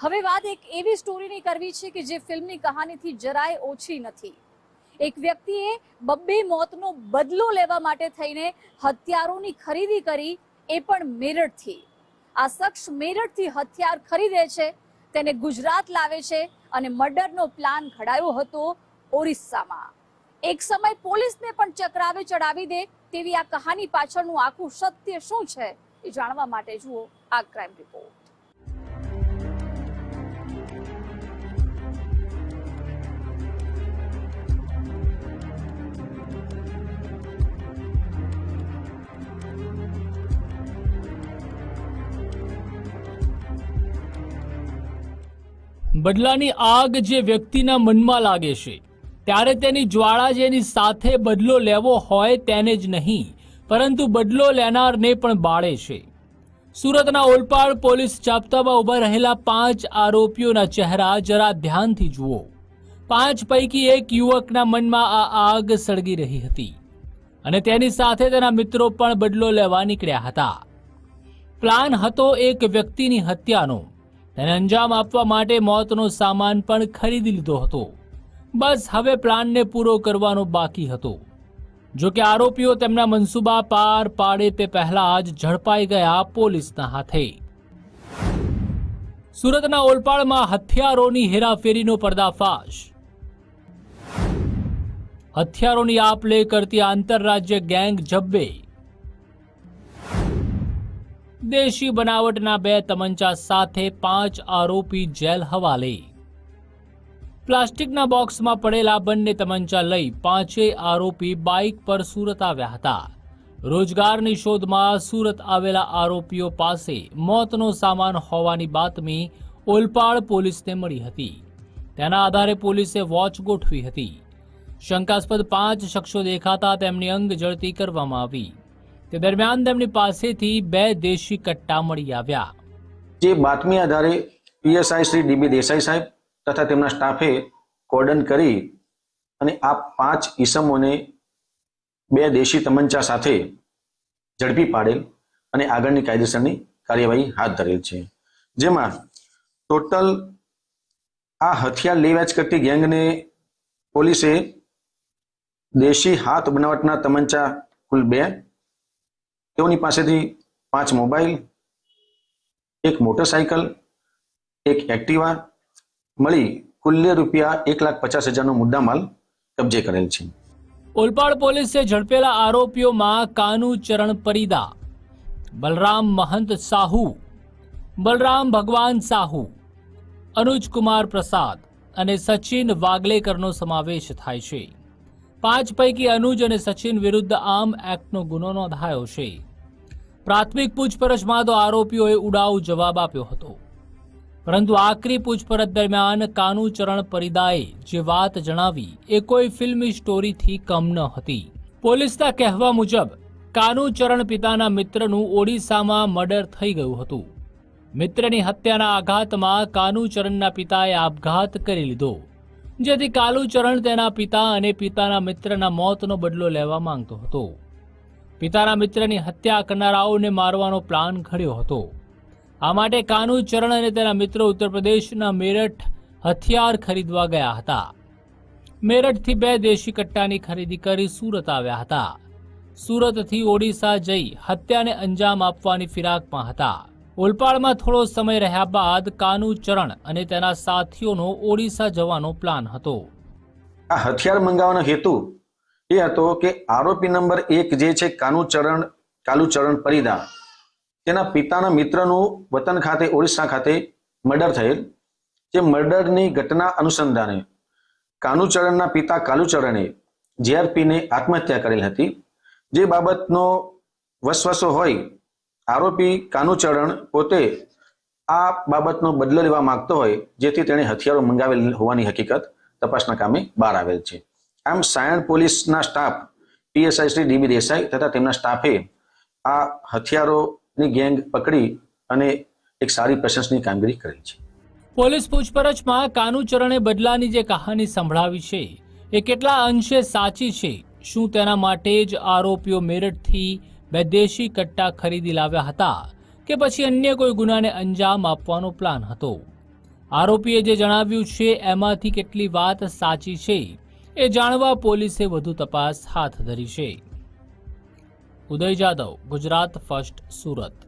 હવે વાત એક એવી સ્ટોરીની કરવી છે કે જે ફિલ્મની કહાનીથી જરાય ઓછી નથી. એક વ્યક્તિએ બબ્બે મોતનો બદલો લેવા માટે થઈને હથિયારોની ખરીદી કરી, એ પણ મેરઠથી. આ શખ્સ મેરઠથી હથિયાર ખરીદે છે, તેને ગુજરાત લાવે છે અને મર્ડરનો પ્લાન ઘડાયો હતો ઓરિસ્સામાં. એક સમય પોલીસને પણ ચક્રાવે ચડાવી દે તેવી આ કહાની પાછળનું આખું સત્ય શું છે એ જાણવા માટે જુઓ આ ક્રાઇમ રિપોર્ટ બદલાની આગ જે વ્યક્તિના મનમાં લાગે છે, ત્યારે તેની જ્વાળા જેની સાથે બદલો લેવો હોય તેને જ નહીં, પરંતુ બદલો લેનારને પણ બાળે છે. સુરતના ઓલપાડ પોલીસ ચાપ્તામાં ઊભા રહેલા પાંચ આરોપીઓના ચહેરા જરા ધ્યાનથી જુઓ. પાંચ પૈકી એક યુવકના મનમાં આ આગ સળગી રહી હતી અને તેની સાથે તેના મિત્રો પણ બદલો લેવા નીકળ્યા હતા. પ્લાન હતો એક વ્યક્તિની હત્યાનો. તેને અંજામ આપવા માટે મોતનો સામાન પણ ખરીદી લીધો હતો. બસ હવે પ્લાનને પૂરો કરવાનો બાકી હતો. જો કે આરોપીઓ તેમના મનસૂબા પાર પાડે તે પહેલા જ ઝડપાઈ ગયા પોલીસના હાથે. સુરતના ઓલપાડમાં હથિયારોની હેરાફેરીનો પર્દાફાશ. હથિયારોની આપ લે કરતી આંતરરાજ્ય ગેંગ જબ્બે દેશી બનાવટના બે તમંચા સાથે પાંચ આરોપી જેલ હવાલે. પ્લાસ્ટિકના બોક્સમાં પડેલા બંને તમંચા લઈ પાંચેય આરોપી બાઇક પર સુરત આવ્યા હતા. રોજગારની શોધમાં સુરત આવેલા આરોપીઓ પાસે મોતનો સામાન હોવાની બાતમી ઓલપાડ પોલીસને મળી હતી. તેના આધારે પોલીસે વોચ ગોઠવી હતી. શંકાસ્પદ પાંચ શખ્સો દેખાતા તેમની અંગ જળતી કરવામાં આવી. તે દરમિયાન તેમની પાસેથી બે દેશી કટ્ટા મળી આવ્યા. જે બાતમી આધારે પીએસઆઈ શ્રી ડીબી દેસાઈ સાહેબ તથા તેમના સ્ટાફે કોર્ડન કરી અને આ પાંચ ઈસમોને બે દેશી તમંચા સાથે ઝડપી પાડેલ અને આગળની કાયદેસરની કાર્યવાહી હાથ ધરેલ છે. જેમાં ટોટલ આ હથિયાર લે વેચ કરતી ગેંગને પોલીસે દેશી હાથ બનાવટના તમંચા કુલ બે તેઓની પાસેથી પાંચ મોબાઈલ, એક મોટરસાયકલ, એક એક્ટિવા, મળી કુલ્ય રૂપિયા એક લાખ પચાસ હજારનો મુદ્દામાલ કબજે કરેલ છે. ઓલપાડ પોલીસે ઝડપેલા આરોપીઓમાં કાનુ ચરણ પરિદા, બલરામ મહંત સાહુ, બલરામ ભગવાન સાહુ, અનુજ કુમાર પ્રસાદ અને સચિન વાગલેકરનો સમાવેશ થાય છે. પાંચ પૈકી અનુજ અને સચિન વિરુદ્ધ આમ એક્ટનો ગુનો નોંધાયો છે. પ્રાથમિક પૂછપરછમાં તો આરોપીઓએ ઉડાવ જવાબ આપ્યો હતો. પરંતુ આકરી પૂછપરછ દરમિયાન કાનુચરણ પરિદાએ જે વાત જણાવી એ કોઈ ફિલ્મી સ્ટોરીથી કમ ન હતી. પોલીસના કહેવા મુજબ કાનુચરણ પિતાના મિત્રનું ઓડિશામાં મર્ડર થઈ ગયું હતું. મિત્રની હત્યાના આઘાતમાં કાનુચરણના પિતાએ આપઘાત કરી લીધો. જેથી કાલુચરણ તેના પિતા અને પિતાના મિત્રના મોતનો બદલો લેવા માંગતો હતો. પિતાના મિત્રની હત્યા કરનારાઓને મારવાનો પ્લાન ઘડ્યો હતો. આ માટે કાનુ ચરણ અને તેના મિત્રો ઉત્તર પ્રદેશના મેરઠ હથિયાર ખરીદવા ગયા હતા. મેરઠથી બે દેશી કટ્ટાની ખરીદી કરી સુરત આવ્યા હતા. સુરતથી ઓડિશા જઈ હત્યાને અંજામ આપવાની ફિરાકમાં હતા. ઓલપાડમાં થોડો સમય રહ્યા બાદ કાનુ ચરણ અને તેના સાથીઓનો ઓડિશા જવાનો પ્લાન હતો. આ હથિયાર મંગાવવાનો હેતુ એ હતો કે આરોપી નંબર એક જે છે કાનુચરણ કાલુચરણ પરિદા તેના પિતાના મિત્રનું વતન ખાતે ઓડિશા ખાતે મર્ડર થયેલ, જે મર્ડરની ઘટના અનુસંધાને કાનુચરણના પિતા કાલુચરણે જીઆરપીને આત્મહત્યા કરેલ હતી. જે બાબતનો વસવસો હોય, આરોપી કાનુચરણ પોતે આ બાબતનો બદલો લેવા માંગતો હોય, જેથી તેણે હથિયારો મંગાવેલ હોવાની હકીકત તપાસના કામે બહાર આવેલ છે. આમ સાયણ પોલીસના staff, PSI Shri D B Desai તથા તેમના સ્ટાફે આ હથિયારોની ગેંગ પકડી અને એક સારી પ્રશંસનીય કામગીરી કરી છે. પોલીસ પૂછપરછમાં કાનુચરણે બદલાની જે કહાની સંભળાવી છે, એ કેટલા અંશે સાચી છે, શું તેના માટે જ આરોપીઓ મેરઠથી બે દેશી કટ્ટા ખરીદી લાવ્યા હતા કે પછી અન્ય કોઈ ગુનાને અંજામ આપવાનો પ્લાન હતો? આરોપીએ જે જણાવ્યું છે, એમાંથી કેટલી વાત સાચી છે એ જાણવા પોલીસે વધુ તપાસ હાથ ધરી છે. ઉદય જાદવ ગુજરાત ફર્સ્ટ સુરત.